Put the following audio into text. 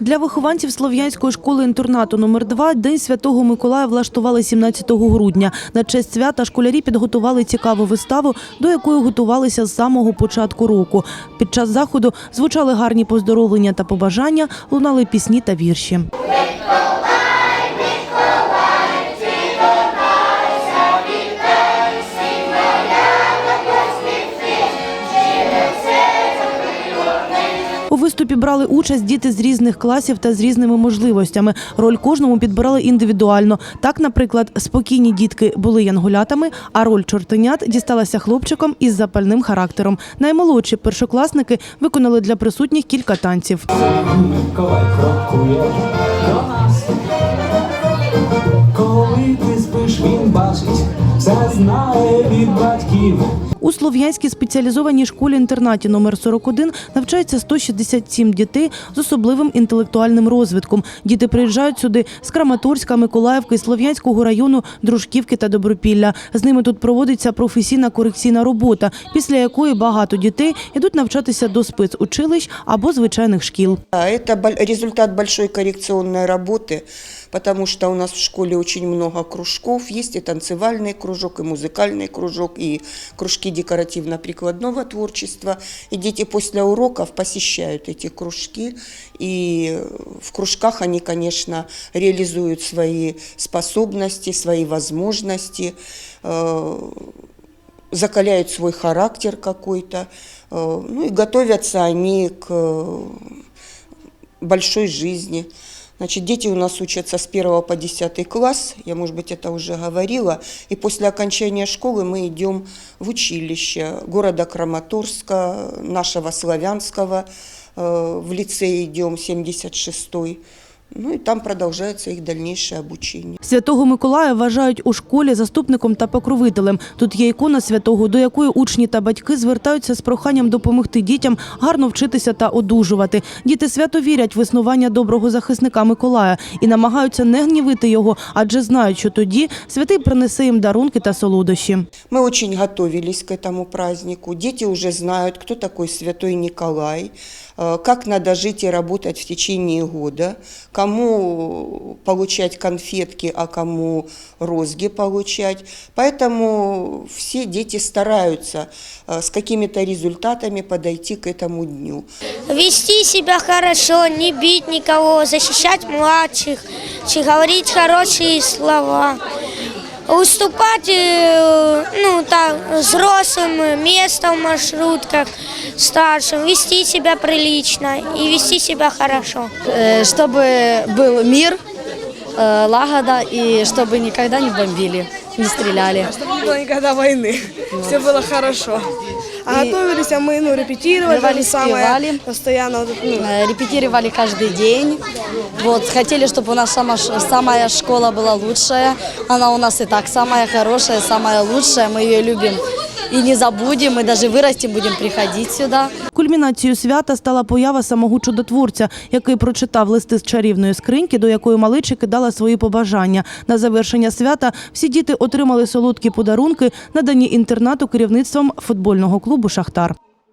Для вихованців Слов'янської школи-інтернату номер 2 День Святого Миколая влаштували 17 грудня. На честь свята школярі підготували цікаву виставу, до якої готувалися з самого початку року. Під час заходу звучали гарні поздоровлення та побажання, лунали пісні та вірші. У виступі брали участь діти з різних класів та з різними можливостями. Роль кожному підбирали індивідуально. Так, наприклад, спокійні дітки були янголятами, а роль чортенят дісталася хлопчикам із запальним характером. Наймолодші першокласники виконали для присутніх кілька танців. Коли ти спиш, він бачить, все знає від батьків. У Слов'янській спеціалізованій школі-інтернаті номер 41 навчається 167 дітей з особливим інтелектуальним розвитком. Діти приїжджають сюди з Краматорська, Миколаївки, Слов'янського району, Дружківки та Добропілля. З ними тут проводиться професійна корекційна робота, після якої багато дітей йдуть навчатися до спецучилищ або звичайних шкіл. А Это бол- результат большой коррекционной работы, потому что у нас в школе очень много кружков. Есть и танцевальный кружок, и музыкальный кружок, и кружки декоративно-прикладного творчества. И дети после уроков посещают эти кружки. И в кружках они, конечно, реализуют свои способности, свои возможности, э, закаляют свой характер какой-то. Э, Ну и готовятся они к большой жизни. Значит, дети у нас учатся с 1 по 10 класс, я, может быть, это уже говорила, и после окончания школы мы идем в училище города Краматорска, нашего славянского, э, в лицей идем 76-й, ну и там продолжается их дальнейшее обучение. Святого Миколая вважають у школі заступником та покровителем. Тут є ікона святого, до якої учні та батьки звертаються з проханням допомогти дітям гарно вчитися та одужувати. Діти свято вірять в існування доброго захисника Миколая і намагаються не гнівити його, адже знають, що тоді святий принесе їм дарунки та солодощі. Мы очень готовились к этому празднику. Дети уже знают, кто такой Святой Николай, э, как надо жить и работать в течение года, кому получать конфетки, а кому розги получать. Поэтому все дети стараются э, с какими-то результатами подойти к этому дню. Вести себя хорошо, не бить никого, защищать младших, чи говорить хорошие слова, уступать э, ну, так, взрослым место в маршрутках, старшим, вести себя прилично и вести себя хорошо. Э, чтобы был мир, э, лагода и чтобы никогда не бомбили, не стреляли. Чтобы не было никогда войны. Все было хорошо. А готовились а мы, ну, репетировали, Рвали, то же самое, спевали. постоянно вот, это, ну, Э, Репетировали каждый день. Вот, хотели, чтобы у нас сама, ш- самая школа была лучшая. Она у нас и так самая хорошая, самая лучшая. Мы ее любим и не забудем. Мы даже вырастем, будем приходить сюда. Кульмінацією свята стала поява самого чудотворця, який прочитав листи з чарівної скриньки, до якої маличі кидала свої побажання. На завершення свята всі діти отримали солодкі подарунки, надані інтернату керівництвом футбольного клубу Шахтар.